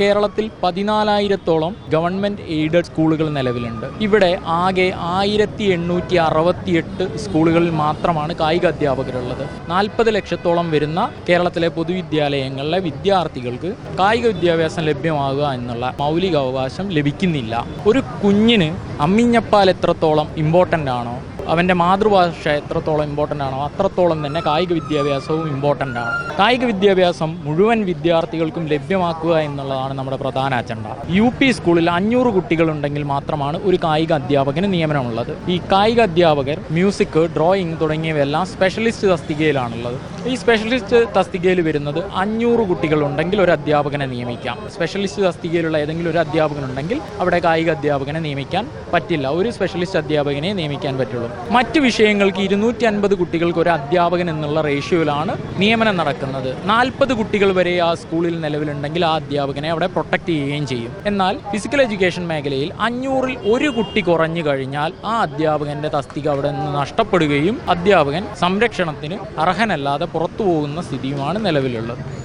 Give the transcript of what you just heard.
കേരളത്തിൽ പതിനാലായിരത്തോളം government aided സ്കൂളുകൾ നിലവിലുണ്ട്. ഇവിടെ ആകെ ആയിരത്തി എണ്ണൂറ്റി അറുപത്തിയെട്ട് സ്കൂളുകളിൽ മാത്രമാണ് കായിക അധ്യാപകരുള്ളത്. നാൽപ്പത് ലക്ഷത്തോളം വരുന്ന കേരളത്തിലെ പൊതുവിദ്യാലയങ്ങളിലെ വിദ്യാർത്ഥികൾക്ക് കായിക വിദ്യാഭ്യാസം ലഭ്യമാകുക എന്നുള്ള മൗലിക അവകാശം ലഭിക്കുന്നില്ല. ഒരു കുഞ്ഞിന് അമ്മിഞ്ഞപ്പാൽ എത്രത്തോളം ഇമ്പോർട്ടന്റ് ആണോ അവന്റെ മാതൃഭാഷ എത്രത്തോളം ഇമ്പോർട്ടന്റ് ആണോ അത്രത്തോളം തന്നെ കായിക വിദ്യാഭ്യാസവും ഇമ്പോർട്ടന്റ് ആണ്. കായിക വിദ്യാഭ്യാസം മുഴുവൻ വിദ്യാർത്ഥികൾക്കും ലഭ്യമാക്കുക എന്നുള്ളതാണ് നമ്മുടെ പ്രധാന അജണ്ട യു പി സ്കൂളിൽ അഞ്ഞൂറ് കുട്ടികളുണ്ടെങ്കിൽ മാത്രമാണ് ഒരു കായിക അധ്യാപകന് നിയമനമുള്ളത്. ഈ കായിക അധ്യാപകർ മ്യൂസിക് ഡ്രോയിങ് തുടങ്ങിയവയെല്ലാം സ്പെഷ്യലിസ്റ്റ് തസ്തികയിലാണുള്ളത്. ഈ സ്പെഷ്യലിസ്റ്റ് തസ്തികയിൽ വരുന്നത് അഞ്ഞൂറ് കുട്ടികളുണ്ടെങ്കിൽ ഒരു അധ്യാപകനെ നിയമിക്കാം. സ്പെഷ്യലിസ്റ്റ് തസ്തികയിലുള്ള ഏതെങ്കിലും ഒരു അധ്യാപകനുണ്ടെങ്കിൽ അവിടെ കായിക അധ്യാപകനെ നിയമിക്കാൻ പറ്റില്ല. ഒരു സ്പെഷ്യലിസ്റ്റ് അധ്യാപകനെ നിയമിക്കാൻ പറ്റുള്ളൂ. മറ്റു വിഷയങ്ങൾക്ക് ഇരുന്നൂറ്റി അൻപത് കുട്ടികൾക്ക് ഒരു അധ്യാപകൻ എന്നുള്ള റേഷ്യോയിലാണ് നിയമനം നടക്കുന്നത്. നാൽപ്പത് കുട്ടികൾ വരെ ആ സ്കൂളിൽ നിലവിലുണ്ടെങ്കിൽ ആ അധ്യാപകനെ അവിടെ പ്രൊട്ടക്ട് ചെയ്യുകയും ചെയ്യും. എന്നാൽ ഫിസിക്കൽ എഡ്യൂക്കേഷൻ മേഖലയിൽ അഞ്ഞൂറിൽ ഒരു കുട്ടി കുറഞ്ഞു കഴിഞ്ഞാൽ ആ അധ്യാപകന്റെ തസ്തിക അവിടെ നിന്ന് നഷ്ടപ്പെടുകയും അധ്യാപകൻ സംരക്ഷണത്തിന് അർഹനല്ലാതെ പുറത്തു പോകുന്ന സ്ഥിതിയുമാണ് നിലവിലുള്ളത്.